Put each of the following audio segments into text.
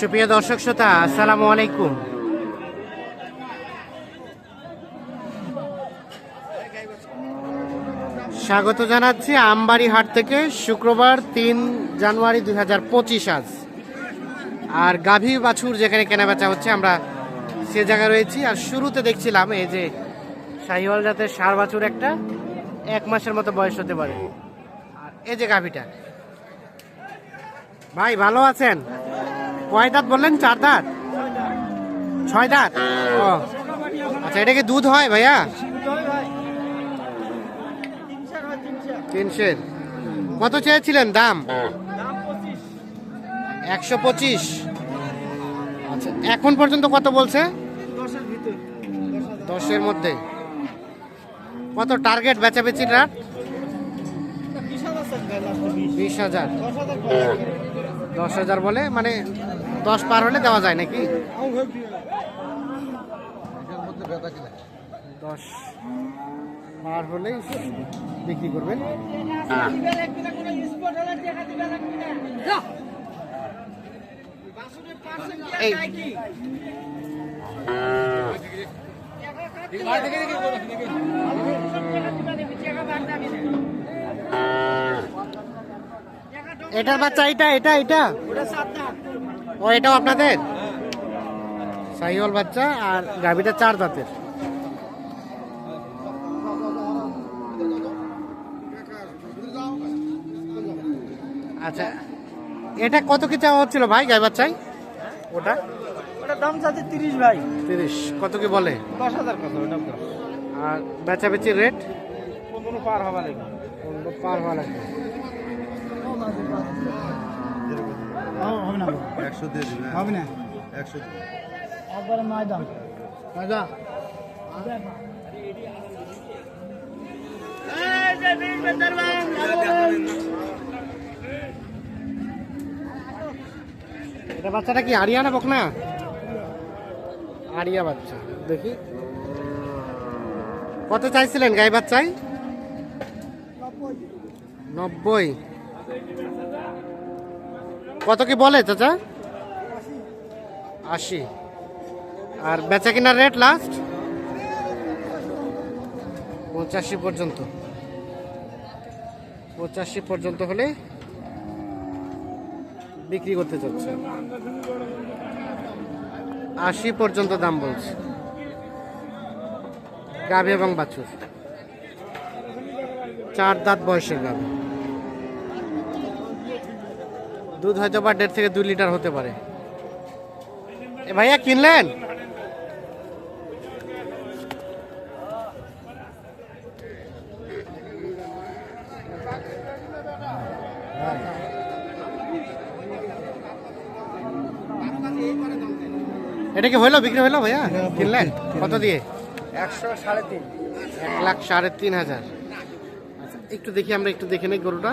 সুপ্রিয় দর্শক শ্রোতা, আসসালামু আলাইকুম। স্বাগত জানাচ্ছি আমবাড়ি হাট থেকে, শুক্রবার তিন জানুয়ারি দুই হাজার পঁচিশ আজ। আর গাভী বাছুর যেখানে কেনাবেচা হচ্ছে, আমরা সে জায়গায় রয়েছি। আর শুরুতে দেখছিলাম এই যে শাহিওয়াল জাতের সার বাছুর একটা, এক মাসের মতো বয়স হতে পারে। আর এই যে গাভীটা। ভাই, ভালো আছেন? কয় দাঁত বললেন? চার দাঁত? ছয় দাঁত? ও। আচ্ছা এটা কি দুধ হয় ভাইয়া? তিনশের। কত চেয়েছিলেন দাম? একশো পঁচিশ। আচ্ছা এখন পর্যন্ত কত বলছে? দশের মধ্যে। কত টার্গেট বেচাবেচির রাত? বিশ হাজার দশ হাজার বলে মানে দশ পার হলে দেওয়া যায় নাকি? দশ পার হলেই বিক্রি করবেন। এই। এটার বাচ্চা এটা এটা এটা ও এটাও আপনাদের? সাহিওয়াল বাচ্চা আর গাভিটা চার দাঁতের। আচ্ছা এটা কত কি চাওয়া হচ্ছিল ভাই গাই বাচ্চাই ওটা? ওটা দাম চাচ্ছে তিরিশ ভাই। তিরিশ কত কি বলে? দশ হাজার কত ওটা তো। আর বেচাবেচির রেট পনেরো পার হওয়া লাগবে। পনেরো পার হওয়া লাগবে। হবে না একশো দিয়ে দিবে হবে না। একশো দিয়ে। নয় দাম রাজা এটা বাচ্চাটা কি আরিয়া না বকনা? আরিয়া বাচ্চা দেখি। কত চাইছিলেন গাই বাচ্চাই নব্বই। কত কি বলে চাচা? আশি। আর বেচা কিনার রেট লাস্ট পঁচাশি পর্যন্ত। পঁচাশি পর্যন্ত হলে বিক্রি করতে চাচ্ছে আশি পর্যন্ত দাম বলছে। গাভী এবং বাছুর। চার দাঁত বয়সের গাভী। দুধ হয়তো বা দেড় থেকে দুই লিটার হতে পারে। এ ভাইয়া কিনলেন? এটা কি হইল? বিক্রি হইল ভাইয়া? কিনলেন? কত দিয়ে? একশো সাড়ে তিন। এক লাখ সাড়ে তিন হাজার। আচ্ছা একটু দেখি আমরা একটু দেখে নেই গরুটা।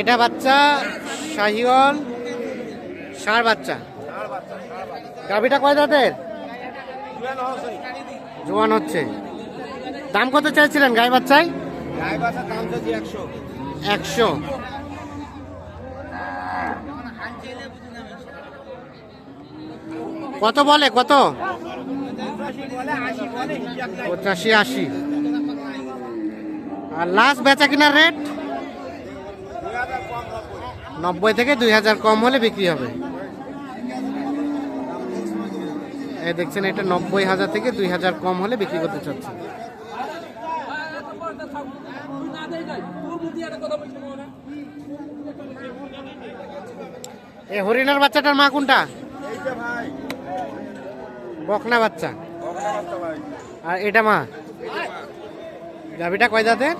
এটা বাচ্চা, শাহিওয়াল, ষাঁড় বাচ্চা। গাভিটা কয় দাঁতের? জোয়ান হচ্ছে। দাম কত চাইছিলেন গাই বাচ্চায়? একশো। কত বলে, কত? পঁচাশি, আশি। আর লাস্ট বেচা কিনার রেট নব্বই থেকে দুই হাজার কম হলে বিক্রি হবে। এই দেখছেন, এটা নব্বই হাজার থেকে দুই হাজার কম হলে বিক্রি করতে চাচ্ছে এ হরিণার বাচ্চাটার মা কোনটা? বকনা বাচ্চা। আর এটা মা? গাভিটা কয় দাঁতের?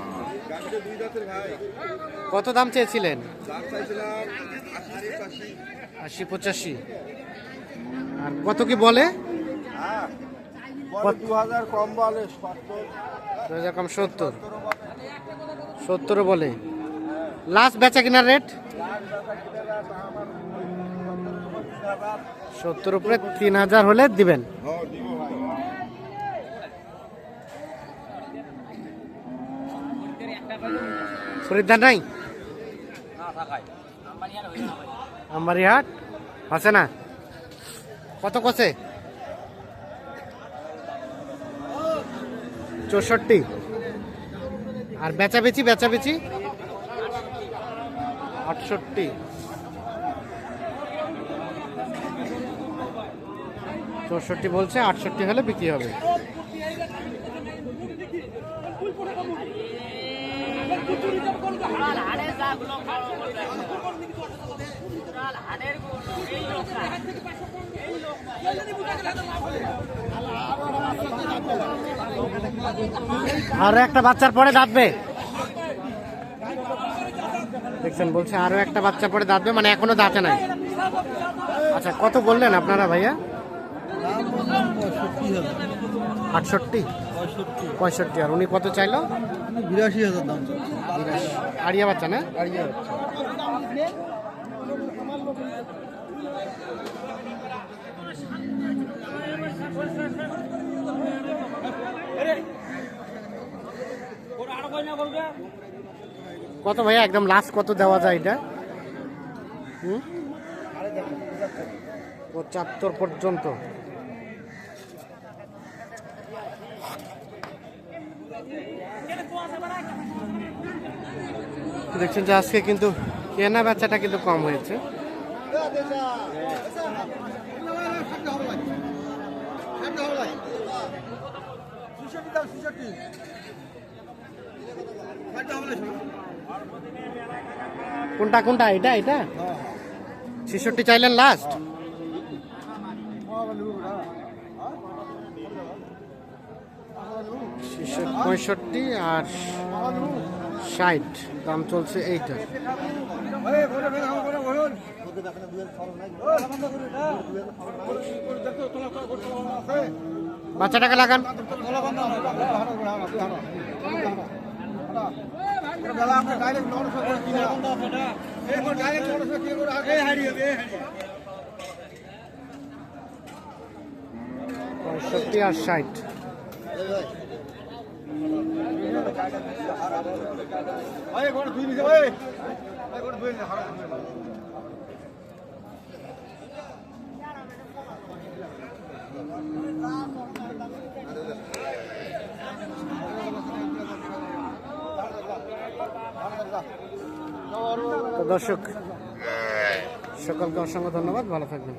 কত দাম চেয়েছিলেন? আশি পঁচাশি। আর কত কি বলে? হ্যাঁ দু হাজার কম সত্তর। সত্তর বলে। লাস্ট বেচা কিনার রেট? সত্তর উপরে তিন হাজার হলে দিবেন। দিব নাই? আমবাড়ি হাট আছে না? কত কছে চৌষট্টি। আর বেচাবেচি বেচাবেচি? আটষট্টি। চৌষট্টি বলছে আটষট্টি হলে বিক্রি হবে। আরও একটা বাচ্চার পরে দাঁতবে। দেখছেন, বলছে আরও একটা বাচ্চা পরে দাঁতবে মানে এখনও দাঁতে নাই। আচ্ছা কত বললেন আপনারা ভাইয়া? আটষট্টি। পঁয়ষট্টি আর উনি কত চাইলো? বিরাশি হাজার দাম আড়িয়া বাচ্চা না? কত ভাইয়া? একদম লাস্ট কত দেওয়া যায় এটা? হুম? পঁচাত্তর পর্যন্ত। দেখছেন যে আজকে কিন্তু কেনা বেচাটা কিন্তু কম হয়েছে। কোনটা কোনটা? এটা এটা? ছেষট্টি চাইলেন লাস্ট পঁয়ষট্টি আর ষাট। দাম চলছে এইটা। বাচ্চাটাকে লাগান। পঁয়ষট্টি আর ষাট। দর্শক সকলকে অসংখ্য ধন্যবাদ ভালো থাকবেন।